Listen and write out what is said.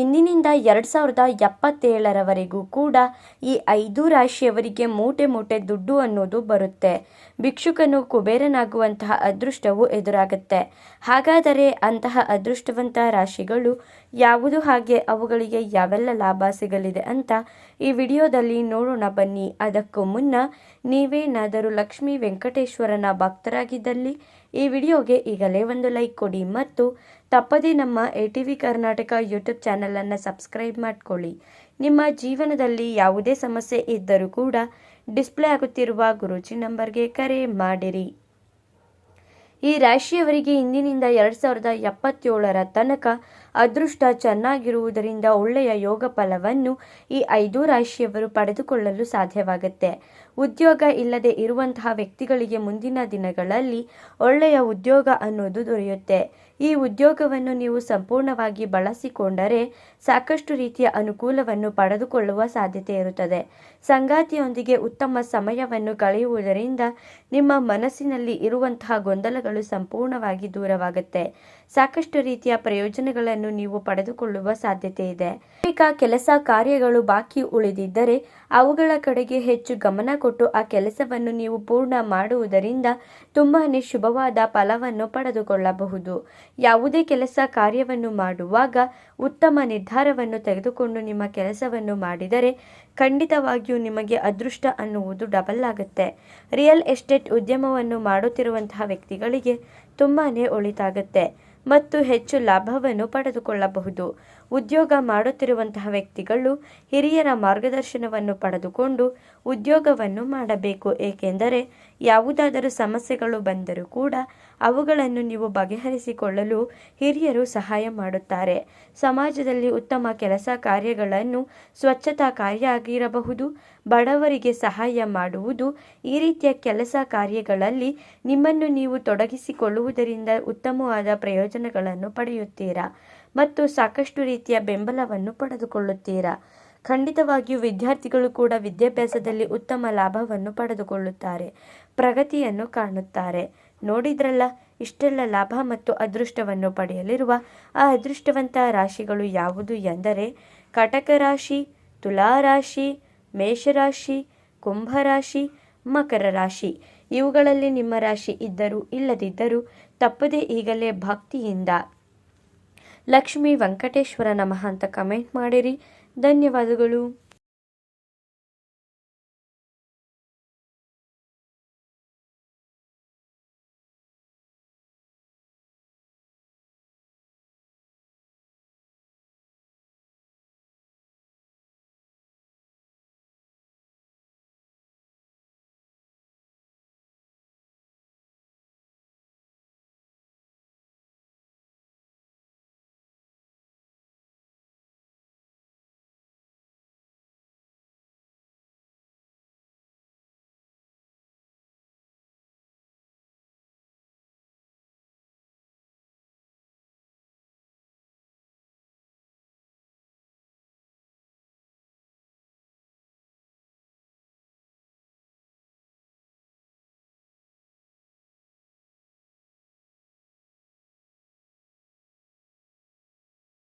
ಇಂದಿನಿಂದ ಎರಡು ಸಾವಿರದ ಎಪ್ಪತ್ತೇಳರವರೆಗೂ ಕೂಡ ಈ ಐದು ರಾಶಿಯವರಿಗೆ ಮೂಟೆ ಮೂಟೆ ದುಡ್ಡು ಅನ್ನೋದು ಬರುತ್ತೆ. ಭಿಕ್ಷುಕನು ಕುಬೇರನಾಗುವಂತಹ ಅದೃಷ್ಟವು ಎದುರಾಗುತ್ತೆ. ಹಾಗಾದರೆ ಅಂತಹ ಅದೃಷ್ಟವಂತ ರಾಶಿಗಳು ಯಾವುದು ಹಾಗೆ ಅವುಗಳಿಗೆ ಯಾವೆಲ್ಲ ಲಾಭ ಸಿಗಲಿದೆ ಅಂತ ಈ ವಿಡಿಯೋದಲ್ಲಿ ನೋಡೋಣ ಬನ್ನಿ. ಅದಕ್ಕೂ ಮುನ್ನ ನೀವೇನಾದರೂ ಲಕ್ಷ್ಮೀ ವೆಂಕಟೇಶ್ವರನ ಭಕ್ತರಾಗಿದ್ದಲ್ಲಿ ಈ ವಿಡಿಯೋಗೆ ಈಗಲೇ ಒಂದು ಲೈಕ್ ಕೊಡಿ ಮತ್ತು ತಪ್ಪದೇ ನಮ್ಮ A T V Karnataka YouTube ಚಾನಲನ್ನು ಸಬ್ಸ್ಕ್ರೈಬ್ ಮಾಡಿಕೊಳ್ಳಿ. ನಿಮ್ಮ ಜೀವನದಲ್ಲಿ ಯಾವುದೇ ಸಮಸ್ಯೆ ಇದ್ದರೂ ಕೂಡ ಡಿಸ್ಪ್ಲೇ ಆಗುತ್ತಿರುವ ಗುರೂಜಿ ನಂಬರ್ಗೆ ಕರೆ ಮಾಡಿರಿ. ಈ ರಾಶಿಯವರಿಗೆ ಇಂದಿನಿಂದ ಎರಡು ಸಾವಿರದ ಎಪ್ಪತ್ತೇಳರ ತನಕ ಅದೃಷ್ಟ ಚೆನ್ನಾಗಿರುವುದರಿಂದ ಒಳ್ಳೆಯ ಯೋಗ ಫಲವನ್ನು ಈ ಐದು ರಾಶಿಯವರು ಪಡೆದುಕೊಳ್ಳಲು ಸಾಧ್ಯವಾಗುತ್ತೆ. ಉದ್ಯೋಗ ಇಲ್ಲದೆ ಇರುವಂತಹ ವ್ಯಕ್ತಿಗಳಿಗೆ ಮುಂದಿನ ದಿನಗಳಲ್ಲಿ ಒಳ್ಳೆಯ ಉದ್ಯೋಗ ಅನ್ನೋದು ದೊರೆಯುತ್ತೆ. ಈ ಉದ್ಯೋಗವನ್ನು ನೀವು ಸಂಪೂರ್ಣವಾಗಿ ಬಳಸಿಕೊಂಡರೆ ಸಾಕಷ್ಟು ರೀತಿಯ ಅನುಕೂಲವನ್ನು ಪಡೆದುಕೊಳ್ಳುವ ಸಾಧ್ಯತೆ ಇರುತ್ತದೆ. ಸಂಗಾತಿಯೊಂದಿಗೆ ಉತ್ತಮ ಸಮಯವನ್ನು ಕಳೆಯುವುದರಿಂದ ನಿಮ್ಮ ಮನಸ್ಸಿನಲ್ಲಿ ಇರುವಂತಹ ಗೊಂದಲಗಳು ಸಂಪೂರ್ಣವಾಗಿ ದೂರವಾಗುತ್ತೆ. ಸಾಕಷ್ಟು ರೀತಿಯ ಪ್ರಯೋಜನಗಳನ್ನು ನೀವು ಪಡೆದುಕೊಳ್ಳುವ ಸಾಧ್ಯತೆ ಇದೆ. ಈಗ ಕೆಲಸ ಕಾರ್ಯಗಳು ಬಾಕಿ ಉಳಿದಿದ್ದರೆ ಅವುಗಳ ಕಡೆಗೆ ಹೆಚ್ಚು ಗಮನ ಕೊಟ್ಟು ಆ ಕೆಲಸವನ್ನು ನೀವು ಪೂರ್ಣ ಮಾಡುವುದರಿಂದ ತುಂಬಾನೇ ಶುಭವಾದ ಫಲವನ್ನು ಪಡೆದುಕೊಳ್ಳಬಹುದು. ಯಾವುದೇ ಕೆಲಸ ಕಾರ್ಯವನ್ನು ಮಾಡುವಾಗ ಉತ್ತಮ ನಿರ್ಧಾರವನ್ನು ತೆಗೆದುಕೊಂಡು ನಿಮ್ಮ ಕೆಲಸವನ್ನು ಮಾಡಿದರೆ ಖಂಡಿತವಾಗಿಯೂ ನಿಮಗೆ ಅದೃಷ್ಟ ಅನ್ನುವುದು ಡಬಲ್ ಆಗುತ್ತೆ. ರಿಯಲ್ ಎಸ್ಟೇಟ್ ಉದ್ಯಮವನ್ನು ಮಾಡುತ್ತಿರುವಂತಹ ವ್ಯಕ್ತಿಗಳಿಗೆ ತುಂಬಾ ಒಳಿತಾಗುತ್ತೆ ಮತ್ತು ಹೆಚ್ಚು ಲಾಭವನ್ನು ಪಡೆದುಕೊಳ್ಳಬಹುದು. ಉದ್ಯೋಗ ಮಾಡುತ್ತಿರುವಂತಹ ವ್ಯಕ್ತಿಗಳು ಹಿರಿಯರ ಮಾರ್ಗದರ್ಶನವನ್ನು ಪಡೆದುಕೊಂಡು ಉದ್ಯೋಗವನ್ನು ಮಾಡಬೇಕು. ಏಕೆಂದರೆ ಯಾವುದಾದರೂ ಸಮಸ್ಯೆಗಳು ಬಂದರೂ ಕೂಡ ಅವುಗಳನ್ನು ನೀವು ಬಗೆಹರಿಸಿಕೊಳ್ಳಲು ಹಿರಿಯರು ಸಹಾಯ ಮಾಡುತ್ತಾರೆ. ಸಮಾಜದಲ್ಲಿ ಉತ್ತಮ ಕೆಲಸ ಕಾರ್ಯಗಳನ್ನು ಸ್ವಚ್ಛತಾ ಕಾರ್ಯ ಆಗಿರಬಹುದು. ಬಡವರಿಗೆ ಸಹಾಯ ಮಾಡುವುದು ಈ ರೀತಿಯ ಕೆಲಸ ಕಾರ್ಯಗಳಲ್ಲಿ ನಿಮ್ಮನ್ನು ನೀವು ತೊಡಗಿಸಿಕೊಳ್ಳುವುದರಿಂದ ಉತ್ತಮವಾದ ಪ್ರಯೋಜನಗಳನ್ನು ಪಡೆಯುತ್ತೀರಾ? ಮತ್ತು ಸಾಕಷ್ಟು ರೀತಿಯ ಬೆಂಬಲವನ್ನು ಪಡೆದುಕೊಳ್ಳುತ್ತೀರಾ? ಖಂಡಿತವಾಗಿಯೂ ವಿದ್ಯಾರ್ಥಿಗಳು ಕೂಡ ವಿದ್ಯಾಭ್ಯಾಸದಲ್ಲಿ ಉತ್ತಮ ಲಾಭವನ್ನು ಪಡೆದುಕೊಳ್ಳುತ್ತಾರೆ, ಪ್ರಗತಿಯನ್ನು ಕಾಣುತ್ತಾರೆ. ನೋಡಿದ್ರಲ್ಲ, ಇಷ್ಟೆಲ್ಲ ಲಾಭ ಮತ್ತು ಅದೃಷ್ಟವನ್ನು ಪಡೆಯಲಿರುವ ಆ ಅದೃಷ್ಟವಂತ ರಾಶಿಗಳು ಯಾವುದು ಎಂದರೆ, ಕಟಕ ರಾಶಿ, ತುಲಾ ರಾಶಿ ಮೇಷರಾಶಿ ಕುಂಭರಾಶಿ ಮಕರ ರಾಶಿ. ಇವುಗಳಲ್ಲಿ ನಿಮ್ಮ ರಾಶಿ ಇದ್ದರೂ ಇಲ್ಲದಿದ್ದರೂ ತಪ್ಪದೇ ಈಗಲೇ ಭಕ್ತಿಯಿಂದ ಲಕ್ಷ್ಮೀ ವೆಂಕಟೇಶ್ವರ ನಮಃ ಅಂತ ಕಮೆಂಟ್ ಮಾಡಿರಿ. ಧನ್ಯವಾದಗಳು.